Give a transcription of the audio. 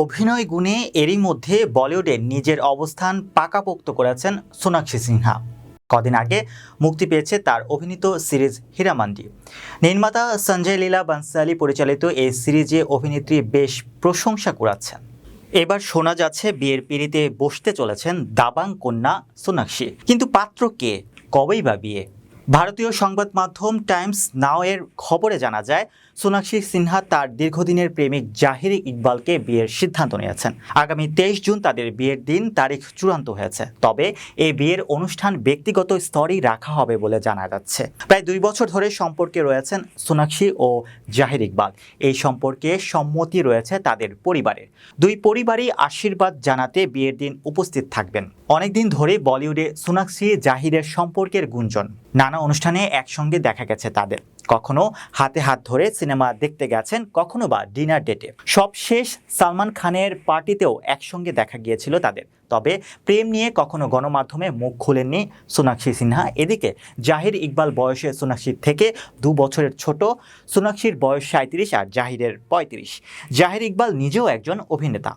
অভিনয় গুণে এরই মধ্যে বলিউডে নিজের অবস্থান পাকাপোক্ত করেছেন সোনাক্ষী সিনহা। কদিন আগে মুক্তি পেয়েছে তার অভিনীত সিরিজ হীরামান্ডি। নির্মাতা সঞ্জয় লীলা বানসালি পরিচালিত এই সিরিজে অভিনেত্রী বেশ প্রশংসা কুড়াচ্ছেন। এবার শোনা যাচ্ছে বিয়ের পিড়িতে বসতে চলেছেন দাবাং কন্যা সোনাক্ষী। কিন্তু পাত্র কে? কবেই বা বিয়ে? ভারতীয় সংবাদ মাধ্যম টাইমস নাও এর খবরে জানা যায়, সোনাক্ষী সিনহা তার দীর্ঘদিনের প্রেমিক জাহির ইকবালকে বিয়ের সিদ্ধান্ত নিয়েছেন। আগামী তেইশ জুন তাদের বিয়ের দিন তারিখ চূড়ান্ত হয়েছে। তবে এই বিয়ের অনুষ্ঠান ব্যক্তিগত স্তরেই রাখা হবে বলে জানা যাচ্ছে। প্রায় দুই বছর ধরে সম্পর্কে রয়েছেন সোনাক্ষী ও জাহির ইকবাল। এই সম্পর্কে সম্মতি রয়েছে তাদের পরিবারের। দুই পরিবারই আশীর্বাদ জানাতে বিয়ের দিন উপস্থিত থাকবেন। অনেকদিন ধরে বলিউডে সোনাক্ষী, জাহিরের সম্পর্কের গুঞ্জন। নানা অনুষ্ঠানে একসঙ্গে দেখা গেছে তাদের। কখনো হাতে হাত ধরে সিনেমা দেখতে গেছেন, কখনো বা ডিনার ডেটে। সবশেষ সালমান খানের পার্টিতেও একসঙ্গে দেখা গিয়েছিল তাদের। তবে প্রেম নিয়ে কখনো গণমাধ্যমে মুখ খুলেননি সোনাক্ষী সিনহা। এদিকে জাহির ইকবাল বয়সে সোনাক্ষীর থেকে দু বছরের ছোট সোনাক্ষীর বয়স সাঁত্রিশ আর জাহিরের পঁয়ত্রিশ। জাহির ইকবাল নিজেও একজন অভিনেতা।